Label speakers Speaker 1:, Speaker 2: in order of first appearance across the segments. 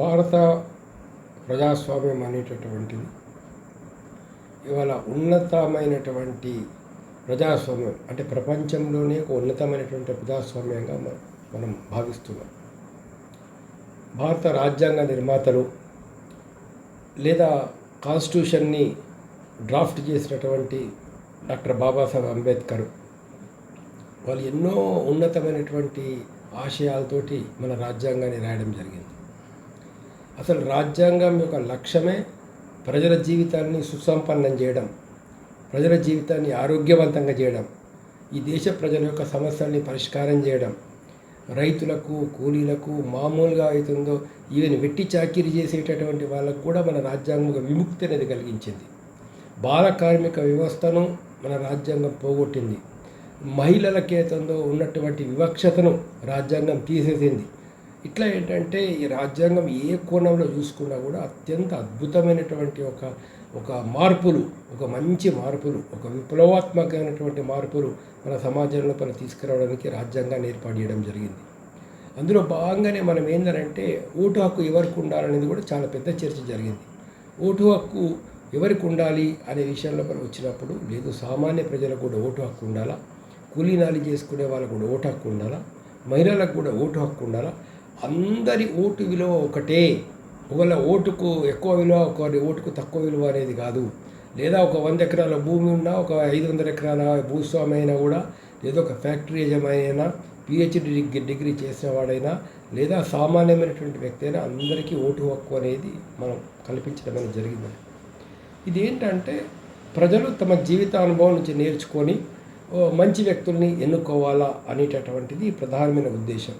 Speaker 1: భారత ప్రజాస్వామ్యం అనేటటువంటిది ఇవాళ ఉన్నతమైనటువంటి ప్రజాస్వామ్యం అంటే ప్రపంచంలోనే ఒక ఉన్నతమైనటువంటి ప్రజాస్వామ్యంగా మనం భావిస్తున్నాం. భారత రాజ్యాంగ నిర్మాతలు లేదా కాన్స్టిట్యూషన్ని డ్రాఫ్ట్ చేసినటువంటి డాక్టర్ బాబాసాహెబ్ అంబేద్కర్ వాళ్ళు ఎన్నో ఉన్నతమైనటువంటి ఆశయాలతోటి మన రాజ్యాంగాన్ని రాయడం జరిగింది. అసలు రాజ్యాంగం యొక్క లక్ష్యమే ప్రజల జీవితాన్ని సుసంపన్నం చేయడం ప్రజల జీవితాన్ని ఆరోగ్యవంతంగా చేయడం ఈ దేశ ప్రజల యొక్క సమస్యల్ని పరిష్కారం చేయడం రైతులకు కూలీలకు మామూలుగా అవుతుందో ఈవెన్ వెట్టి చాకిరీ చేసేటటువంటి వాళ్ళకు కూడా మన రాజ్యాంగం విముక్తి అనేది కలిగించింది. బాల కార్మిక వ్యవస్థను మన రాజ్యాంగం పోగొట్టింది. మహిళలకేతందో ఉన్నటువంటి వివక్షతను రాజ్యాంగం తీసేసింది. ఇట్లా ఏంటంటే ఈ రాజ్యాంగం ఏ కోణంలో చూసుకున్నా కూడా అత్యంత అద్భుతమైనటువంటి ఒక ఒక మార్పులు ఒక మంచి మార్పులు ఒక విప్లవాత్మకమైనటువంటి మార్పులు మన సమాజంలో మనం తీసుకురావడానికి రాజ్యాంగాన్ని ఏర్పాటు చేయడం జరిగింది. అందులో భాగంగానే మనం ఏంటంటే ఓటు హక్కు ఎవరికి ఉండాలనేది కూడా చాలా పెద్ద చర్చ జరిగింది. ఓటు హక్కు ఎవరికి ఉండాలి అనే విషయంలో మనం వచ్చినప్పుడు లేదు సామాన్య ప్రజలకు కూడా ఓటు హక్కు ఉండాలా? కూలీనాలి చేసుకునే వాళ్ళకు కూడా ఓటు హక్కు ఉండాలా? మహిళలకు కూడా ఓటు హక్కు ఉండాలా? అందరి ఓటు విలువ ఒకటే. ఒకవేళ ఓటుకు ఎక్కువ విలువ ఒకరి ఓటుకు తక్కువ విలువ అనేది కాదు. లేదా ఒక వంద ఎకరాల భూమి ఉన్నా ఒక ఐదు వందల ఎకరాల భూస్వామి అయినా కూడా లేదా ఒక ఫ్యాక్టరీ యజమాని అయినా పిహెచ్డి డిగ్రీ డిగ్రీ లేదా సామాన్యమైనటువంటి వ్యక్తి అయినా అందరికీ ఓటు హక్కు అనేది మనం కల్పించడం అనేది జరిగింది. ఇది ఏంటంటే ప్రజలు తమ జీవిత అనుభవం నుంచి నేర్చుకొని మంచి వ్యక్తుల్ని ఎన్నుకోవాలా అనేటటువంటిది ప్రధానమైన ఉద్దేశం.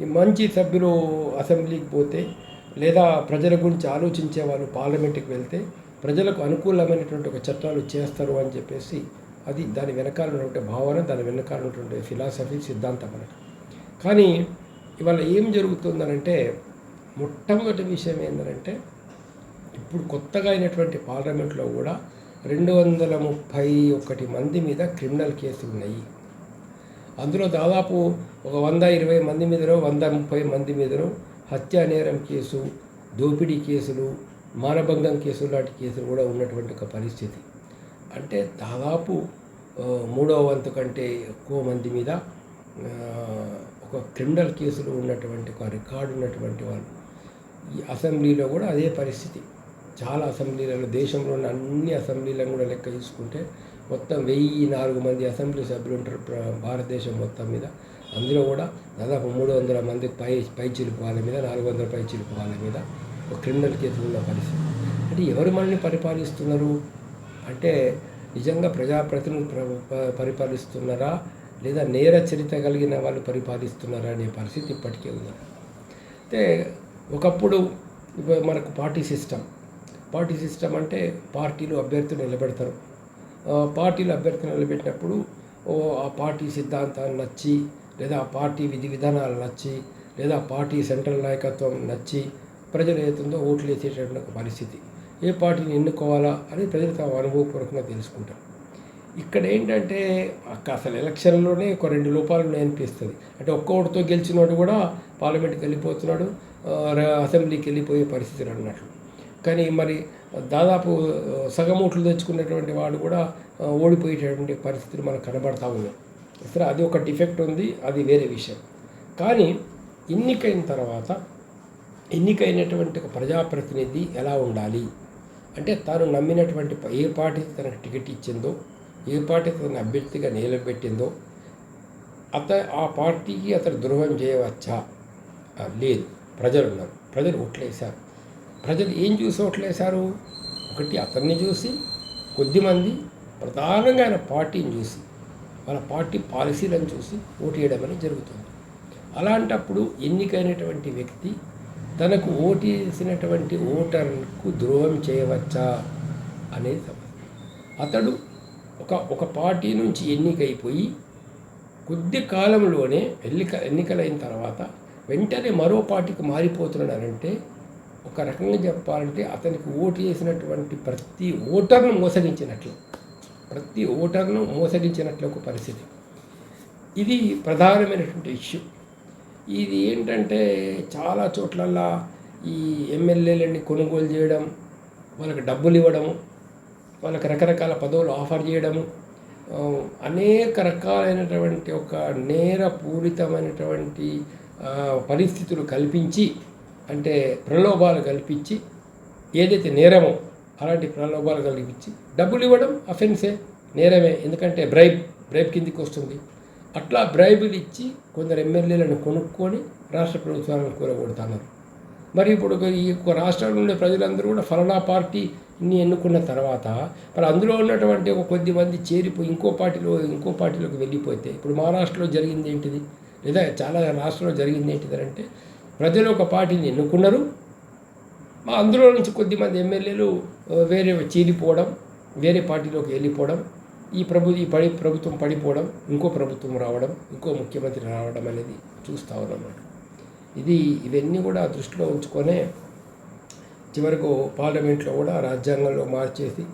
Speaker 1: మంచి సభ్యులు అసెంబ్లీకి పోతే లేదా ప్రజల గురించి ఆలోచించే వాళ్ళు పార్లమెంట్కి వెళ్తే ప్రజలకు అనుకూలమైనటువంటి ఒక చట్టాలు చేస్తారు అని చెప్పేసి అది దాని వెనకాల ఉన్నటువంటి భావన దాని వెనకాల ఉన్నటువంటి ఫిలాసఫీ సిద్ధాంతం మనకు. కానీ ఇవాళ ఏం జరుగుతుందనంటే మొట్టమొదటి విషయం ఏంటంటే ఇప్పుడు కొత్తగా అయినటువంటి పార్లమెంట్లో కూడా రెండు వందల ముప్పై ఒకటి మంది మీద క్రిమినల్ కేసులు ఉన్నాయి అందులో దాదాపు ఒక వంద ఇరవై మంది మీదనో వంద ముప్పై మంది మీదనో హత్యా నేరం కేసు దోపిడీ కేసులు మానభంగం కేసులు లాంటి కేసులు కూడా ఉన్నటువంటి ఒక పరిస్థితి. అంటే దాదాపు మూడవ వంతు కంటే ఎక్కువ మంది మీద ఒక క్రిమినల్ కేసులు ఉన్నటువంటి ఒక రికార్డు ఉన్నటువంటి వాళ్ళు ఈ అసెంబ్లీలో కూడా అదే పరిస్థితి. చాలా అసెంబ్లీలలో దేశంలో ఉన్న అన్ని అసెంబ్లీలను కూడా లెక్క చూసుకుంటే మొత్తం వెయ్యి నాలుగు మంది అసెంబ్లీ సభ్యులు ఉంటారు భారతదేశం మొత్తం మీద. అందులో కూడా దాదాపు మూడు వందల మంది పై పై చిలుపు వాళ్ళ మీద నాలుగు వందల పై చిలుపు వాళ్ళ మీద ఒక క్రిమినల్ కేసులు ఉన్న పరిస్థితి. అంటే ఎవరు మనల్ని పరిపాలిస్తున్నారు? అంటే నిజంగా ప్రజాప్రతినిధులు పరిపాలిస్తున్నారా? లేదా నేర చరిత్ర కలిగిన వాళ్ళు పరిపాలిస్తున్నారా అనే పరిస్థితి ఇప్పటికే ఉంది. అయితే ఒకప్పుడు మనకు పార్టీ సిస్టమ్. పార్టీ సిస్టమ్ అంటే పార్టీలు అభ్యర్థులు నిలబెడతారు. పార్టీలు అభ్యర్థులు నిలబెట్టినప్పుడు ఓ ఆ పార్టీ సిద్ధాంతాలు నచ్చి లేదా ఆ పార్టీ విధి విధానాలు నచ్చి లేదా పార్టీ సెంట్రల్ నాయకత్వం నచ్చి ప్రజలు ఏతుందో ఓట్లు వేసేటటువంటి ఒక పరిస్థితి. ఏ పార్టీని ఎన్నుకోవాలా అని ప్రజలు తమ అనుభవపూర్వకంగా తెలుసుకుంటారు. ఇక్కడ ఏంటంటే అక్క అసలు ఎలక్షన్లోనే ఒక రెండు లోపాలు అనిపిస్తుంది అంటే ఒక్కొక్కటితో గెలిచినోడు కూడా పార్లమెంట్కి వెళ్ళిపోతున్నాడు అసెంబ్లీకి వెళ్ళిపోయే పరిస్థితులు అన్నట్లు. కానీ మరి దాదాపు సగం ఓట్లు తెచ్చుకున్నటువంటి వాడు కూడా ఓడిపోయేటటువంటి పరిస్థితులు మనకు కనబడతా ఉన్నాయి. సరే అది ఒక డిఫెక్ట్ ఉంది అది వేరే విషయం. కానీ ఎన్నికైన తర్వాత ఎన్నికైనటువంటి ఒక ప్రజాప్రతినిధి ఎలా ఉండాలి? అంటే తాను నమ్మినటువంటి ఏ పార్టీ తనకు టికెట్ ఇచ్చిందో ఏ పార్టీ తన అభ్యర్థిగా నిలబెట్టిందో అత ఆ పార్టీకి అతను ద్రోహం చేయవచ్చా? లేదు. ప్రజలు ఉన్నారు ప్రజలు ఓట్లేశారు. ప్రజలు ఏం చూసి ఓట్లేశారు ఒకటి అతన్ని చూసి కొద్దిమంది ప్రధానంగా ఆయన పార్టీని చూసి వాళ్ళ పార్టీ పాలసీలను చూసి ఓటు వేయడం అనేది జరుగుతుంది. అలాంటప్పుడు ఎన్నికైనటువంటి వ్యక్తి తనకు ఓటు వేసినటువంటి ఓటర్కు ద్రోహం చేయవచ్చా అనేది సమస్య అతడు ఒక ఒక పార్టీ నుంచి ఎన్నికైపోయి కొద్ది కాలంలోనే ఎన్నిక ఎన్నికలైన తర్వాత వెంటనే మరో పార్టీకి మారిపోతున్నాడంటే ఒక రకంగా చెప్పాలంటే అతనికి ఓటు చేసినటువంటి ప్రతి ఓటర్ను మోసగించినట్లు. ప్రతి ఓటర్ను మోసగించినట్లు ఒక పరిస్థితి. ఇది ప్రధానమైనటువంటి ఇష్యూ. ఇది ఏంటంటే చాలా చోట్లల్లా ఈ ఎమ్మెల్యేలని కొనుగోలు చేయడం వాళ్ళకి డబ్బులు ఇవ్వడము వాళ్ళకి రకరకాల పదవులు ఆఫర్ చేయడము అనేక రకాలైనటువంటి ఒక నేరపూరితమైనటువంటి పరిస్థితులు కల్పించి అంటే ప్రలోభాలు కల్పించి ఏదైతే నేరమో అలాంటి ప్రలోభాలు కల్పించి డబ్బులు ఇవ్వడం అఫెన్సే నేరమే. ఎందుకంటే బ్రైబ్ బ్రైబ్ కిందికి వస్తుంది. అట్లా బ్రైబులు ఇచ్చి కొందరు ఎమ్మెల్యేలను కొనుక్కొని రాష్ట్ర ప్రభుత్వాలను కూరగొడుతున్నారు మరి ఇప్పుడు ఈ యొక్క రాష్ట్రంలో ఉండే ప్రజలందరూ కూడా ఫలానా పార్టీని ఎన్నుకున్న తర్వాత మరి అందులో ఉన్నటువంటి ఒక కొద్ది మంది చేరిపోయి ఇంకో పార్టీలో ఇంకో పార్టీలోకి వెళ్ళిపోతే ఇప్పుడు మహారాష్ట్రలో జరిగింది ఏంటిది? లేదా చాలా రాష్ట్రంలో జరిగింది ఏంటిది అంటే ప్రజలు ఒక పార్టీని ఎన్నుకున్నారు. మా అందులో నుంచి కొద్దిమంది ఎమ్మెల్యేలు వేరే చీలిపోవడం వేరే పార్టీలోకి వెళ్ళిపోవడం ఈ ప్రభు ఈ పడి ప్రభుత్వం పడిపోవడం ఇంకో ప్రభుత్వం రావడం ఇంకో ముఖ్యమంత్రి రావడం అనేది చూస్తూ ఉన్నమాట ఇది ఇవన్నీ కూడా దృష్టిలో ఉంచుకొనే చివరకు పార్లమెంట్లో కూడా రాజ్యాంగంలో మార్చేసి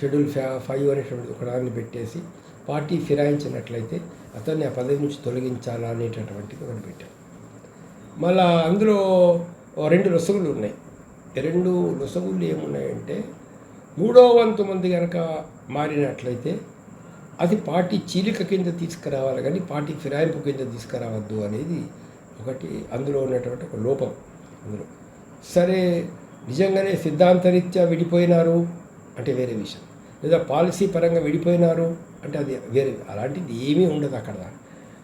Speaker 1: షెడ్యూల్ ఫ్యా ఫైవ్ అనేటువంటి ఒకదాన్ని పెట్టేసి పార్టీ ఫిరాయించినట్లయితే అతన్ని ఆ పదవి నుంచి తొలగించాలా అనేటటువంటిది ఒకటి పెట్టారు. మళ్ళా అందులో ఓ రెండు లొసగులు ఉన్నాయి. రెండు లొసగులు ఏమున్నాయంటే మూడో వంతు మంది కనుక మారినట్లయితే అది పార్టీ చీలిక కింద తీసుకురావాలి కానీ పార్టీ ఫిరాయింపు కింద తీసుకురావద్దు అనేది ఒకటి అందులో ఉన్నటువంటి ఒక లోపం అందులో. సరే నిజంగానే సిద్ధాంతరీత్యా విడిపోయినారు అంటే వేరే విషయం. లేదా పాలసీ పరంగా విడిపోయినారు అంటే అది వేరే అలాంటిది ఏమీ ఉండదు అక్కడ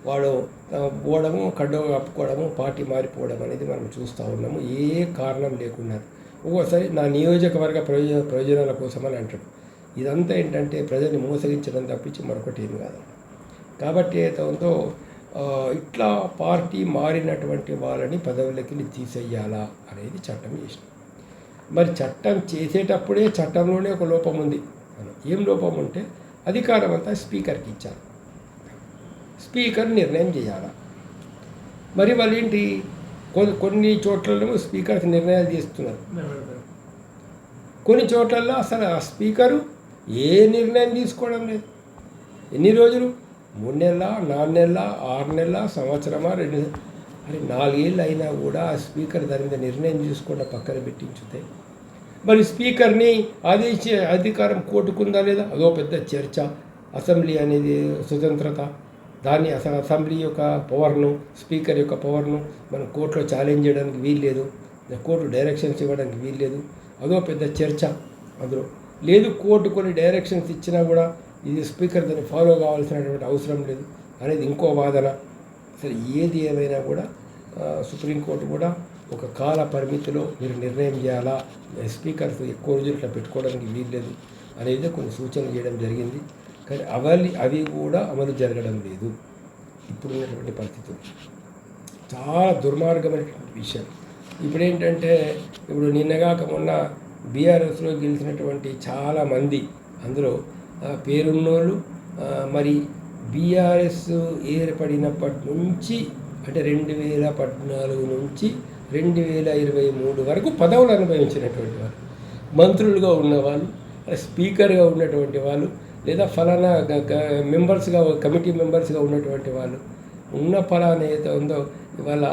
Speaker 1: వాడు పోవడము కడ్డ కప్పుకోవడము పార్టీ మారిపోవడం అనేది మనం చూస్తూ ఉన్నాము. ఏ కారణం లేకుండా. ఒక్కోసారి నా నియోజకవర్గ ప్రయోజన ప్రయోజనాల కోసమని అంటాడు ఇదంతా ఏంటంటే ప్రజల్ని మోసగించడం తప్పించి మరొకటి ఏమి కాదు. కాబట్టి ఏదో ఇట్లా పార్టీ మారినటువంటి వాళ్ళని పదవులకి తీసేయాలా అనేది చట్టం చేసినాం మరి చట్టం చేసేటప్పుడే చట్టంలోనే ఒక లోపం ఉంది. ఏం లోపం ఉంటే అధికారం అంతా స్పీకర్కి ఇచ్చారు. స్పీకర్ నిర్ణయం చేయాలి? మరి వాళ్ళు ఏంటి కొన్ని కొన్ని చోట్లలో స్పీకర్స్ నిర్ణయాలు చేస్తున్నారు. కొన్ని చోట్లలో అసలు ఆ స్పీకరు ఏ నిర్ణయం తీసుకోవడం లేదు. ఎన్ని రోజులు? మూడు నెలల నాలుగు నెలల ఆరు నెలల సంవత్సరమా రెండు మరి నాలుగేళ్ళు అయినా కూడా ఆ స్పీకర్ దాని మీద నిర్ణయం తీసుకుండా పక్కన పెట్టించుతే మరి స్పీకర్ని ఆదేశ అధికారం కోటుకుందా లేదా? అదో పెద్ద చర్చ. అసెంబ్లీ అనేది స్వతంత్రత. దాన్ని అసలు అసెంబ్లీ యొక్క పవర్ను స్పీకర్ యొక్క పవర్ను మనం కోర్టులో ఛాలెంజ్ చేయడానికి వీల్లేదు. కోర్టు డైరెక్షన్స్ ఇవ్వడానికి వీల్లేదు. అదో పెద్ద చర్చ అందులో. లేదు కోర్టు కొన్ని డైరెక్షన్స్ ఇచ్చినా కూడా ఇది స్పీకర్ దాన్ని ఫాలో కావాల్సినటువంటి అవసరం లేదు అనేది ఇంకో వాదన. అసలు ఏది ఏమైనా కూడా సుప్రీంకోర్టు కూడా ఒక కాల పరిమితిలో మీరు నిర్ణయం చేయాలా? స్పీకర్స్ ఎక్కువ రోజులు ఇట్లా పెట్టుకోవడానికి వీల్లేదు అనేది కొన్ని సూచనలు చేయడం జరిగింది. కానీ అవన్నీ అవి కూడా అమలు జరగడం లేదు. ఇప్పుడున్నటువంటి పరిస్థితులు. చాలా దుర్మార్గమైనటువంటి విషయం. ఇప్పుడు ఏంటంటే ఇప్పుడు నిన్నగాక మొన్న బీఆర్ఎస్లో గెలిచినటువంటి చాలామంది అందులో పేరున్నోళ్ళు మరి బీఆర్ఎస్ ఏర్పడినప్పటి నుంచి అంటే రెండు వేల పద్నాలుగు నుంచి రెండు వేల ఇరవై మూడు వరకు పదవులు అనుభవించినటువంటి వారు మంత్రులుగా ఉన్నవాళ్ళు స్పీకర్గా ఉన్నటువంటి వాళ్ళు లేదా ఫలానా మెంబర్స్గా కమిటీ మెంబర్స్గా ఉన్నటువంటి వాళ్ళు ఉన్న ఫలానా ఏదైతే ఉందో ఇవాళ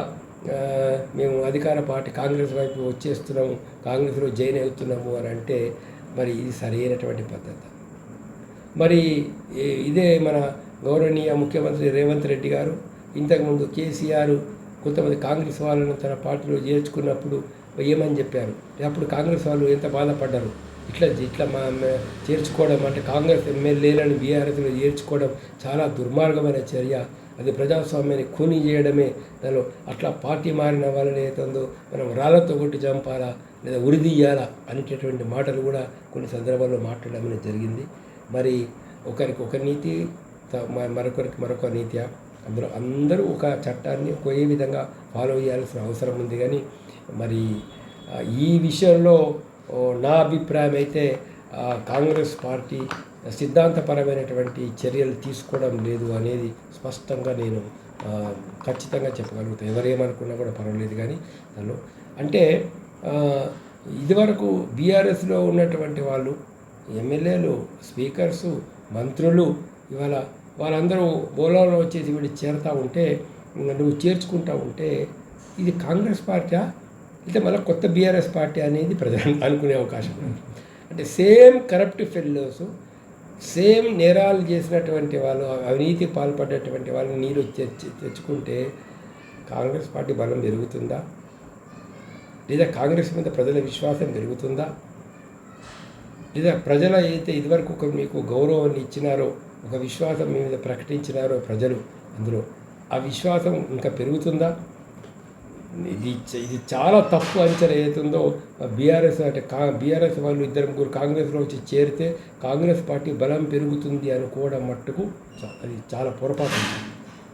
Speaker 1: మేము అధికార పార్టీ కాంగ్రెస్ వైపు వచ్చేస్తున్నాము కాంగ్రెస్లో జాయిన్ అవుతున్నాము అని అంటే మరి ఇది సరైనటువంటి పద్ధతి. మరి ఇదే మన గౌరవనీయ ముఖ్యమంత్రి రేవంత్ రెడ్డి గారు ఇంతకుముందు కేసీఆర్ కొంతమంది కాంగ్రెస్ వాళ్ళను తన పార్టీలో చేర్చుకున్నప్పుడు ఏమని చెప్పారు. అప్పుడు కాంగ్రెస్ వాళ్ళు ఎంత బాధపడ్డారు? ఇట్లా ఇట్లా మా చేర్చుకోవడం అంటే కాంగ్రెస్ ఎమ్మెల్యేలను బీఆర్ఎస్లో చేర్చుకోవడం చాలా దుర్మార్గమైన చర్య. అది ప్రజాస్వామ్యాన్ని ఖూనీ చేయడమే. దానిలో అట్లా పార్టీ మారిన వాళ్ళని ఏతుందో మనం రాళ్ళతో కొట్టి చంపాలా లేదా ఉరిదీయాలా అనేటటువంటి మాటలు కూడా కొన్ని సందర్భాల్లో మాట్లాడడం జరిగింది. మరి ఒకరికి ఒక నీతి త- మ- మరొకరికి మరొక నీతి. అందులో అందరూ ఒక చట్టాన్ని ఒకే విధంగా ఫాలో చేయాల్సిన అవసరం ఉంది. కానీ మరి ఈ విషయంలో నా అభిప్రాయం అయితే కాంగ్రెస్ పార్టీ సిద్ధాంతపరమైనటువంటి చర్యలు తీసుకోవడం లేదు అనేది స్పష్టంగా నేను ఖచ్చితంగా చెప్పగలుగుతాను ఎవరేమనుకున్నా కూడా పర్వాలేదు కానీ దానిలో అంటే ఇదివరకు బీఆర్ఎస్లో ఉన్నటువంటి వాళ్ళు ఎమ్మెల్యేలు స్పీకర్సు మంత్రులు ఇవాళ వాళ్ళందరూ బోలాలో వచ్చేసి వీళ్ళు చేరుతూ ఉంటే నువ్వు చేర్చుకుంటా ఉంటే ఇది కాంగ్రెస్ పార్టీ అయితే మళ్ళీ కొత్త బీఆర్ఎస్ పార్టీ అనేది ప్రజలు అనుకునే అవకాశం ఉంది. అంటే సేమ్ కరప్ట్ ఫెల్లోస్ సేమ్ నేరాలు చేసినటువంటి వాళ్ళు అవినీతికి పాల్పడ్డటువంటి వాళ్ళని నీరు తెచ్చి తెచ్చుకుంటే కాంగ్రెస్ పార్టీ బలం పెరుగుతుందా? లేదా కాంగ్రెస్ మీద ప్రజల విశ్వాసం పెరుగుతుందా? లేదా ప్రజల అయితే ఇదివరకు ఒక మీకు గౌరవాన్ని ఇచ్చినారో ఒక విశ్వాసం మీ మీద ప్రకటించినారో ప్రజలు అందులో ఆ విశ్వాసం ఇంకా పెరుగుతుందా? ఇది ఇది చాలా తప్పు అంచనా ఏతుందో బీఆర్ఎస్ అంటే కా బీఆర్ఎస్ వాళ్ళు ఇద్దరు ముగ్గురు కాంగ్రెస్లో వచ్చి చేరితే కాంగ్రెస్ పార్టీ బలం పెరుగుతుంది అనుకోవడం మట్టుకు అది చాలా పొరపాటు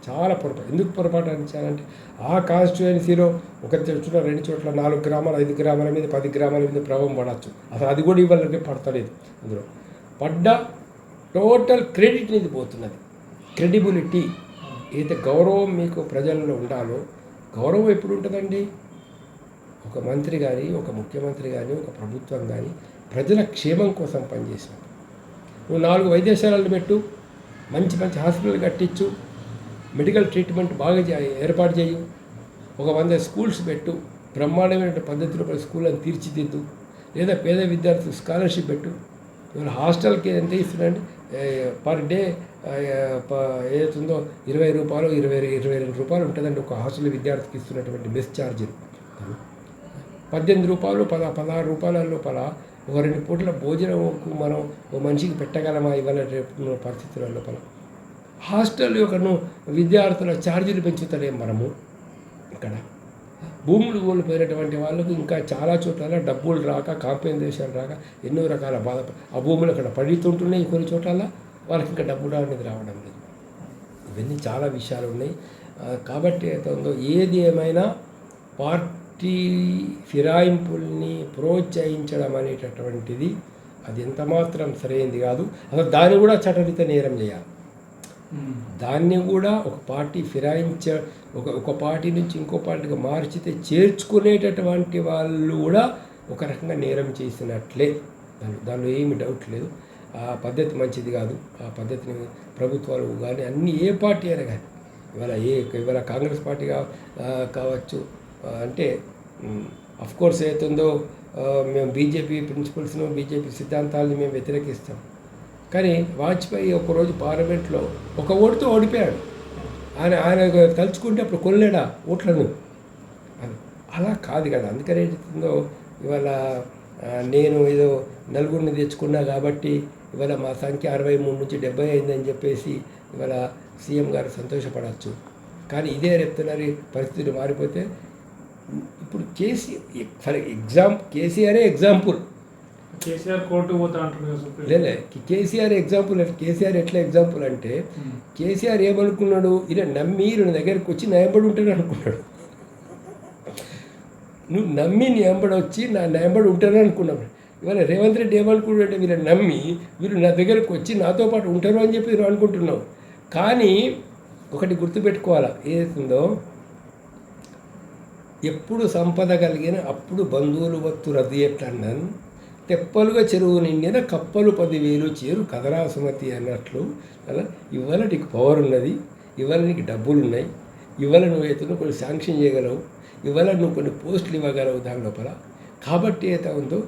Speaker 1: చాలా పొరపాటు. ఎందుకు పొరపాటు అనిచారంటే ఆ కాన్స్టిట్యుయెన్సీలో ఒక చోట్ల రెండు చోట్ల నాలుగు గ్రామాలు ఐదు గ్రామాల మీద పది గ్రామాల మీద ప్రభావం పడవచ్చు. అసలు అది కూడా ఇవ్వాలంటే పడతలేదు అందులో. పడ్డ టోటల్ క్రెడిట్ అనేది పోతున్నది. క్రెడిబిలిటీ. ఏదైతే గౌరవం మీకు ప్రజల్లో ఉండాలో గౌరవం ఎప్పుడు ఉంటుందండి ఒక మంత్రి కానీ ఒక ముఖ్యమంత్రి కానీ ఒక ప్రభుత్వం కానీ ప్రజల క్షేమం కోసం పనిచేసినప్పుడు నువ్వు నాలుగు వైద్యశాలలు పెట్టు మంచి మంచి హాస్పిటల్ కట్టించు మెడికల్ ట్రీట్మెంట్ బాగా ఏర్పాటు చేయు ఒక వంద స్కూల్స్ పెట్టు బ్రహ్మాండమైన పద్ధతిలో ప్రతి స్కూళ్ళని తీర్చిదిద్దు లేదా పేద విద్యార్థులకు స్కాలర్షిప్ పెట్టు. ఇవాళ హాస్టల్కి ఎంత ఇస్తున్నాండి పర్ డే ఏదైతుందో ఇరవై రూపాయలు ఇరవై ఇరవై రెండు రూపాయలు ఉంటుందండి ఒక హాస్టల్ విద్యార్థికి ఇస్తున్నటువంటి మెస్ ఛార్జీలు పద్దెనిమిది రూపాయలు పద పదహారు రూపాయల లోపల ఒక రెండు పూటల భోజనంకు మనం ఓ మనిషికి పెట్టగలమా ఇవాళ రేపు పరిస్థితుల లోపల హాస్టల్ యొక్క విద్యార్థుల ఛార్జీలు పెంచుతలేం మనము ఇక్కడ. భూములు కోల్పోయినటువంటి వాళ్ళకు ఇంకా చాలా చోట్ల డబ్బులు రాక కాంపెన్సేషన్ రాక ఎన్నో రకాల బాధ ఆ భూములు అక్కడ పడుతుంటున్నాయి కొన్ని చోట్ల. వాళ్ళకి ఇంకా డబ్బులు అనేది రావడం లేదు. ఇవన్నీ చాలా విషయాలు ఉన్నాయి. కాబట్టి అయితే ఉందో ఏది ఏమైనా పార్టీ ఫిరాయింపుల్ని ప్రోత్సహించడం అనేటటువంటిది అది ఎంత మాత్రం సరైనది కాదు. అసలు దాన్ని కూడా చట్టరీత నేరం చేయాలి. దాన్ని కూడా ఒక పార్టీ ఫిరాయించ ఒక ఒక పార్టీ నుంచి ఇంకో పార్టీకి మార్చితే చేర్చుకునేటటువంటి వాళ్ళు కూడా ఒక రకంగా నేరం చేసినట్లే. దాని దానిలో ఏమి డౌట్ లేదు. ఆ పద్ధతి మంచిది కాదు. ఆ పద్ధతిని ప్రభుత్వాలు కానీ అన్ని ఏ పార్టీ అయినా కానీ ఇవాళ ఏ ఇవాళ కాంగ్రెస్ పార్టీ కావచ్చు అంటే అఫ్కోర్స్ ఏతుందో మేము బీజేపీ ప్రిన్సిపల్స్ను బీజేపీ సిద్ధాంతాలను మేము వ్యతిరేకిస్తాం. కానీ వాజ్పేయి ఒకరోజు పార్లమెంట్లో ఒక ఓటుతో ఓడిపోయాడు. ఆయన ఆయన తలుచుకుంటే అప్పుడు కొనలేడా ఓట్లను? అలా కాదు కదా. అందుకని ఏంటుందో ఇవాళ నేను ఏదో నలుగురిని తెచ్చుకున్నా కాబట్టి ఇవాళ మా సంఖ్య అరవై మూడు నుంచి డెబ్బై అయిందని చెప్పేసి ఇవాళ సీఎం గారు సంతోషపడవచ్చు. కానీ ఇదే చెప్తున్నారు పరిస్థితులు మారిపోతే ఇప్పుడు కేసీ ఫర్ ఎగ్జామ్ కేసీఆరే ఎగ్జాంపుల్.
Speaker 2: కేసీఆర్ కోర్టు పోతా
Speaker 1: లేలే కేసీఆర్ ఎగ్జాంపుల్ కేసీఆర్ ఎట్లా ఎగ్జాంపుల్ అంటే కేసీఆర్ ఏమనుకున్నాడు? ఈయన నమ్మి ఈయన దగ్గరికి వచ్చి నా ఎంబడి ఉంటాడు అనుకున్నాడు. నువ్వు నమ్మి నీ ఎంబడి వచ్చి నా నా ఎంబడి ఉంటాను అనుకున్నావు ఇవాళ రేవంత్ రెడ్డి ఏమనుకున్నాడు అంటే వీళ్ళని నమ్మి వీళ్ళు నా దగ్గరకు వచ్చి నాతో పాటు ఉంటారు అని చెప్పి నువ్వు అనుకుంటున్నావు. కానీ ఒకటి గుర్తుపెట్టుకోవాలా ఏదైతుందో? ఎప్పుడు సంపద కలిగిన అప్పుడు బంధువులు వత్తు రద్దు ఎట్లన్నాను తెప్పలుగా చెరువు నిండిన కప్పలు పదివేలు చేరు కదరా సుమతి అన్నట్లు. అలా ఇవాళ నీకు పవర్ ఉన్నది ఇవాళ నీకు డబ్బులు ఉన్నాయి ఇవాళ నువ్వు అయితే కొన్ని శాంక్షన్ చేయగలవు. ఇవాళ నువ్వు కొన్ని పోస్టులు ఇవ్వగలవు దాని లోపల. కాబట్టి అయితే ఉందో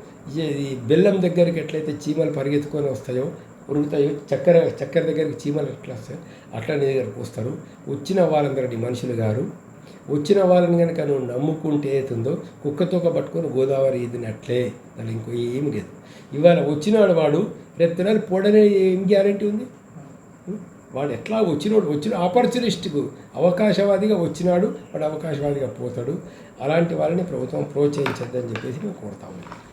Speaker 1: ఈ బెల్లం దగ్గరికి ఎట్లయితే చీమలు పరిగెత్తుకొని వస్తాయో ఉరుగుతాయో చక్కెర చక్కెర దగ్గరికి చీమలు ఎట్లా వస్తాయో అట్లా నీ దగ్గరకు వస్తారు. వచ్చిన వాళ్ళందరినీ మనుషులు గారు వచ్చిన వాళ్ళని కనుక నువ్వు నమ్ముకుంటే ఏతుందో కుక్కతోక పట్టుకొని గోదావరి ఈదినట్లే దాని ఇంకో ఏమి లేదు. ఇవాళ వచ్చినాడు వాడు రేపు తినాలి పొడనే ఏం గ్యారంటీ ఉంది? వాడు ఎట్లా వచ్చినోడు వచ్చిన ఆపర్చునిస్ట్కు అవకాశవాదిగా వచ్చినాడు వాడు అవకాశవాదిగా పోతాడు. అలాంటి వాళ్ళని ప్రభుత్వం ప్రోత్సహించద్దని చెప్పేసి మేము కోరుతా ఉన్నాం